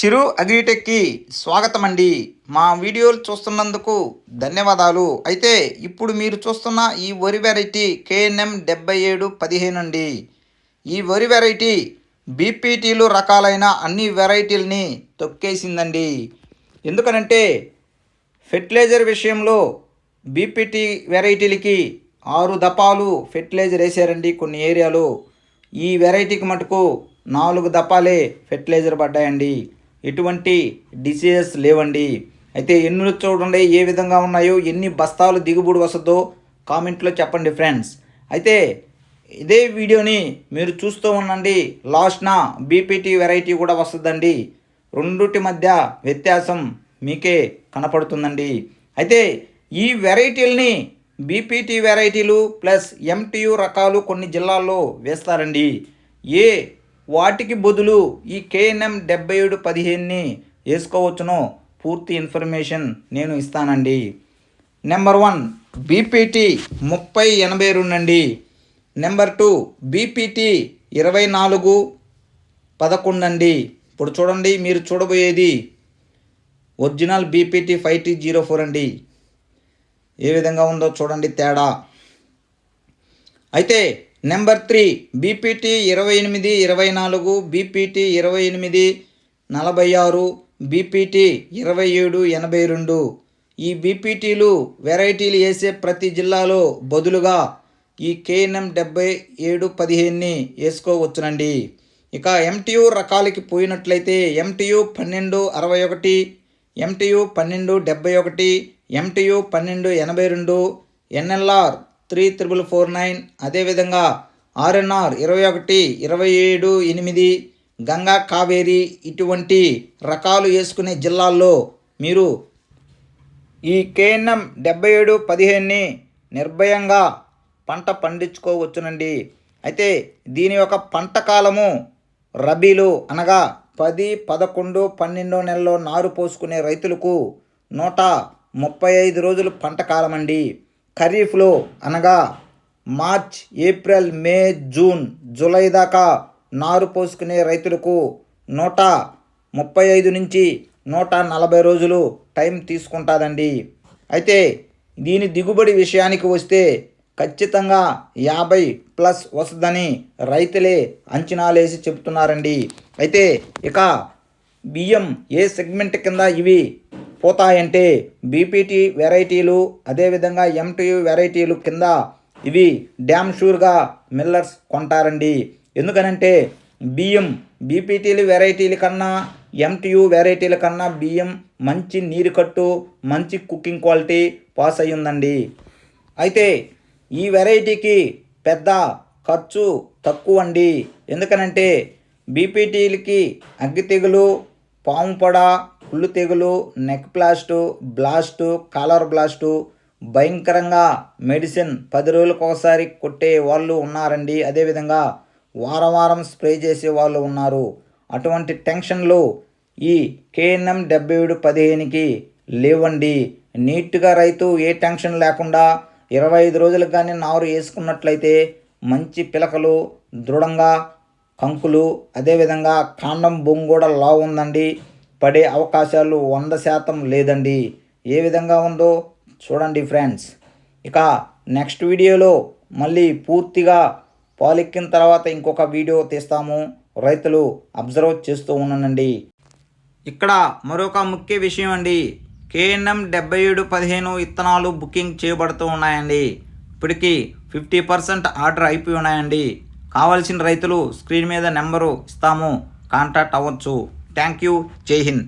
చిరు అగ్రిటెక్కి స్వాగతం అండి మా వీడియోలు చూస్తున్నందుకు ధన్యవాదాలు. అయితే ఇప్పుడు మీరు చూస్తున్న ఈ వరి వెరైటీ కేఎన్ఎం డెబ్బై ఏడు పదిహేను అండి ఈ వరి వెరైటీ బీపీటీలు రకాలైన అన్ని వెరైటీలని తొక్కేసిందండి. ఎందుకనంటే ఫెర్టిలైజర్ విషయంలో బీపీటీ వెరైటీలకి ఆరు దపాలు ఫెర్టిలైజర్ వేసారండి కొన్ని ఏరియాలో. ఈ వెరైటీకి మటుకు నాలుగు దపాలే ఫెర్టిలైజర్ పడ్డాయండి. ఎటువంటి డిసీజెస్ లేవండి. అయితే ఎన్ని చూడండి ఏ విధంగా ఉన్నాయో ఎన్ని బస్తాలు దిగుబడి వస్తుందో కామెంట్లో చెప్పండి ఫ్రెండ్స్. అయితే ఇదే వీడియోని మీరు చూస్తూ ఉండండి. లాస్ట్న బీపీటీ వెరైటీ కూడా వస్తుందండి. రెండుటి మధ్య వ్యత్యాసం మీకే కనపడుతుందండి. అయితే ఈ వెరైటీల్ని బీపీటీ వెరైటీలు ప్లస్ ఎంటీయు రకాలు కొన్ని జిల్లాల్లో వేస్తారండి. ఏ వాటికి బదులు ఈ కేఎన్ఎం డెబ్బై ఏడు పదిహేనుని వేసుకోవచ్చునో. పూర్తి ఇన్ఫర్మేషన్ నేను ఇస్తానండి. నెంబర్ వన్ బీపీటీ ముప్పై ఎనభై రెండు అండి. నెంబర్ టూ బీపీటీ ఇరవై నాలుగు పదకొండు అండి. ఇప్పుడు చూడండి మీరు చూడబోయేది original BPT five two zero four అండి. ఏ విధంగా ఉందో చూడండి తేడా. అయితే నెంబర్ త్రీ బీపీటీ ఇరవై ఎనిమిది ఇరవై నాలుగు బీపీటీ ఇరవై ఎనిమిది నలభై ఆరు బీపీటీ ఇరవై ఏడు ఎనభై రెండు. ఈ బీపీటీలు వెరైటీలు వేసే ప్రతి జిల్లాలో బదులుగా ఈ కేఎన్ఎం డెబ్బై ఏడు పదిహేనుని వేసుకోవచ్చునండి. ఇక ఎంటీయు రకాలకి పోయినట్లయితే ఎంటీయు పన్నెండు అరవై ఒకటి ఎంటీయు పన్నెండు డెబ్బై ఒకటి ఎంటీయు పన్నెండు ఎనభై రెండు NLR three triple four nine. అదేవిధంగా ఆర్ఎన్ఆర్ ఇరవై ఒకటి ఇరవై ఏడు ఎనిమిది గంగా కావేరి ఇటువంటి రకాలు వేసుకునే జిల్లాల్లో మీరు ఈ కేఎన్ఎం డెబ్బై ఏడు పదిహేనుని నిర్భయంగా పంట పండించుకోవచ్చునండి. అయితే దీని యొక్క పంట కాలము రబీలు అనగా పది పదకొండు పన్నెండో నెలలో నారు పోసుకునే రైతులకు నూట ముప్పై ఐదు రోజులు పంట కాలం అండి ఖరీఫ్లో అనగా March April May June July దాకా నారు పోసుకునే రైతులకు నూట ముప్పై ఐదు నుంచి నూట నలభై రోజులు టైం తీసుకుంటుందండి. అయితే దీని దిగుబడి విషయానికి వస్తే ఖచ్చితంగా యాభై ప్లస్ వస్తుందని రైతులే అంచనాలేసి చెబుతున్నారండి. అయితే ఇక బియ్యం ఏ సెగ్మెంట్ కింద ఇవి పోతాయంటే బీపీటీ వెరైటీలు అదేవిధంగా ఎంటీయు వెరైటీలు కింద ఇవి డ్యామ్ షూర్గా మిల్లర్స్ కొంటారండి. ఎందుకనంటే బియ్యం బీపీటీలు వెరైటీల కన్నా ఎంటీయు వెరైటీల కన్నా బియ్యం మంచి నీరు కట్టు మంచి కుకింగ్ క్వాలిటీ పాస్ అయ్యిందండి. అయితే ఈ వెరైటీకి పెద్ద ఖర్చు తక్కువ అండి ఎందుకనంటే బీపీటీలకి అగ్గి తెగులు పాము పొడ కుళ్ళు తెగులు neck blast blast collar blast భయంకరంగా మెడిసిన్ పది రోజులకు ఒకసారి కొట్టే వాళ్ళు ఉన్నారండి. అదేవిధంగా వారం వారం స్ప్రే చేసే వాళ్ళు ఉన్నారు. అటువంటి టెన్షన్లు ఈ కేఎన్ఎం డెబ్బై ఏడు పదిహేనుకి లేవండి. నీట్గా రైతు ఏ టెన్షన్ లేకుండా ఇరవై ఐదు రోజులకు కానీ నారు వేసుకున్నట్లయితే మంచి పిలకలు దృఢంగా కంకులు అదేవిధంగా కాండం బొంగు కూడా లావు ఉందండి పడే అవకాశాలు వంద శాతం లేదండి. ఏ విధంగా ఉందో చూడండి ఫ్రెండ్స్. ఇక నెక్స్ట్ వీడియోలో మళ్ళీ పూర్తిగా పాలెక్కిన తర్వాత ఇంకొక వీడియో తీస్తాము. రైతులు అబ్జర్వ్ చేస్తూ ఉన్నానండి ఇక్కడ మరొక ముఖ్య విషయం అండి. కేఎన్ఎం డెబ్బై ఏడు పదిహేను ఇత్తనాలు బుకింగ్ చేయబడుతూ ఉన్నాయండి. ఇప్పటికీ ఫిఫ్టీ పర్సెంట్ ఆర్డర్ అయిపోయి ఉన్నాయండి. కావాల్సిన రైతులు స్క్రీన్ మీద నెంబరు ఇస్తాము. కాంటాక్ట్ అవ్వచ్చు. థ్యాంక్ యూ జై హింద్.